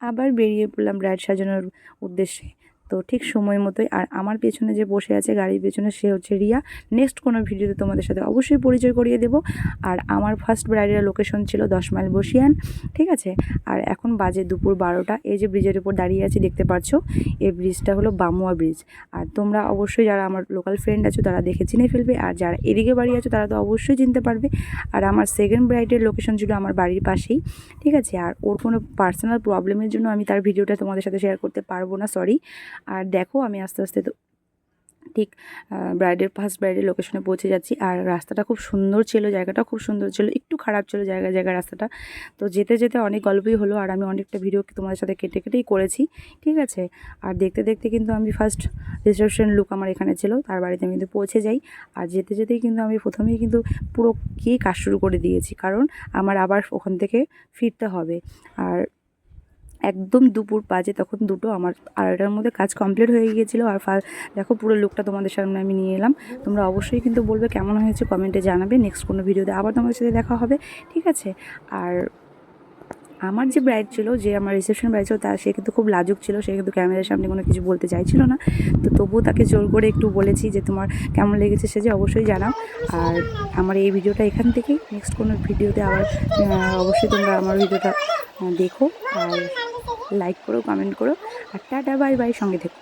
আবার বেরিয়ে পড়লাম ব্রাইড সাজানোর উদ্দেশ্যে। তো ঠিক সময় মতোই। আর আমার পেছনে যে বসে আছে গাড়ির পেছনে সে হচ্ছে রিয়া। নেক্সট কোনো ভিডিওতে তোমাদের সাথে অবশ্যই পরিচয় করিয়ে দেবো। আর আমার ফার্স্ট ব্রাইডের লোকেশন ছিল দশ মাইল বসিয়ান, ঠিক আছে? আর এখন বাজে দুপুর বারোটা। এই যে ব্রিজের উপর দাঁড়িয়ে আছি, দেখতে পাচ্ছ? এই ব্রিজটা হলো বামুয়া ব্রিজ আর তোমরা অবশ্যই যারা আমার লোকাল ফ্রেন্ড আছো, তারা দেখে চিনে ফেলবে। আর যারা এদিকে বাড়ি আছো, তারা তো অবশ্যই চিনতে পারবে। আর আমার সেকেন্ড ব্রাইডের লোকেশন ছিল আমার বাড়ির পাশেই, ঠিক আছে? আর ওর কোনো পার্সোনাল প্রবলেমের জন্য আমি তার ভিডিওটা তোমাদের সাথে শেয়ার করতে পারব না সরি আর দেখো আমি আস্তে আস্তে ঠিক ব্রাইডের ফার্স্ট ব্রাইডের লোকেশনে পৌঁছে যাচ্ছি। আর রাস্তাটা খুব সুন্দর ছিল, জায়গাটা খুব সুন্দর ছিল, একটু খারাপ ছিল জায়গায় জায়গায় রাস্তাটা। তো যেতে যেতে অনেক গল্পই হলো আর আমি অনেকটা ভিডিও তোমাদের সাথে কেটে কেটেই করেছি, ঠিক আছে? আর দেখতে দেখতে কিন্তু আমি ফার্স্ট রিসেপশন লুক আমার এখানে ছিল, তার বাড়িতে আমি কিন্তু পৌঁছে যাই। আর যেতে যেতেই কিন্তু আমি প্রথমেই কিন্তু পুরো গিয়ে কাজ শুরু করে দিয়েছি, কারণ আমার আবার ওখান থেকে ফিরতে হবে। আর একদম দুপুর বাজে তখন দুটো, আমার আড়াইটার মধ্যে কাজ কমপ্লিট হয়ে গিয়েছিল আর দেখো পুরো লুকটা তোমাদের সামনে আমি নিয়ে এলাম। তোমরা অবশ্যই কিন্তু বলবে কেমন হয়েছে কমেন্টে জানাবে। নেক্সট কোনো ভিডিওতে আবার তোমাদের সাথে দেখা হবে, ঠিক আছে? আর আমার যে ব্রাইড ছিল, যে আমার রিসেপশন ব্রাইড ছিল তার সে কিন্তু খুব লাজুক ছিল, সে কিন্তু ক্যামেরার সামনে কোনো কিছু বলতে চাইছিল না। তো তবুও তাকে জোর করে একটু বলেছি যে তোমার কেমন লেগেছে সে যে অবশ্যই জানাও। আর আমার এই ভিডিওটা এখান থেকেই নেক্সট কোনো ভিডিওতে আবার অবশ্যই তোমরা আমার ভিডিওটা দেখো। আর লাইক করো কমেন্ট করো আর টাটা বাই বাই সঙ্গে থেকো।